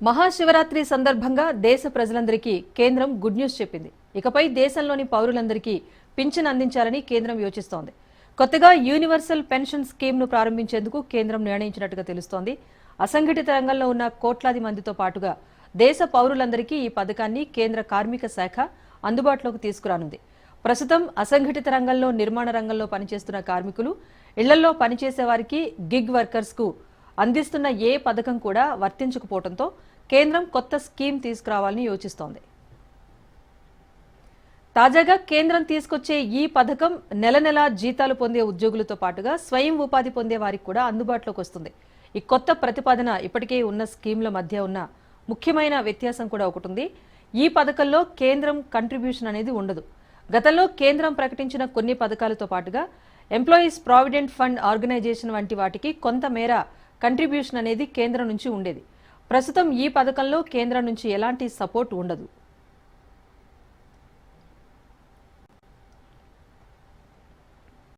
మహాశివరాత్రి సందర్భంగా దేశ ప్రజలందరికీ కేంద్రం గుడ్ న్యూస్ చెప్పింది. ఇకపై దేశంలోని పౌరులందరికీ పింఛన్ అందించాలని కేంద్రం యోచిస్తోంది. కొత్తగా యూనివర్సల్ పెన్షన్ స్కీమ్ను ప్రారంభించేందుకు కేంద్రం నిర్ణయించినట్టుగా తెలుస్తోంది. అసంఘటిత రంగంలో ఉన్న కోట్లాది మందితో పాటుగా దేశ పౌరులందరికీ ఈ పథకాన్ని కేంద్ర కార్మిక శాఖ అందుబాటులోకి తీసుకురానుంది. ప్రస్తుతం అసంఘటిత రంగంలో నిర్మాణ రంగంలో పనిచేస్తున్న కార్మికులు ఇళ్ళలో పనిచేసే వారికి గిగ్ వర్కర్స్కు అందిస్తున్న ఏ పథకం కూడా వర్తించకపోవడంతో కేంద్రం కొత్త స్కీమ్ తీసుకురావాలని యోచిస్తోంది. తాజాగా కేంద్రం తీసుకొచ్చే ఈ పథకం నెల నెలా జీతాలు పొందే ఉద్యోగులతో పాటుగా స్వయం ఉపాధి పొందే వారికి కూడా అందుబాటులోకి వస్తుంది. ఈ కొత్త ప్రతిపాదన ఇప్పటికే ఉన్న స్కీమ్ల మధ్య ఉన్న ముఖ్యమైన వ్యత్యాసం కూడా ఒకటి ఉంది ఈ పథకంలో కేంద్రం కంట్రిబ్యూషన్ అనేది ఉండదు. గతంలో కేంద్రం ప్రకటించిన కొన్ని పథకాలతో పాటుగా ఎంప్లాయీస్ ప్రావిడెంట్ ఫండ్ ఆర్గనైజేషన్ వంటి వాటికి కొంతమేర కంట్రిబ్యూషన్ అనేది కేంద్రం నుంచి ఉండేది. ప్రస్తుతం ఈ పథకంలో కేంద్రం నుంచి ఎలాంటి సపోర్ట్ ఉండదు.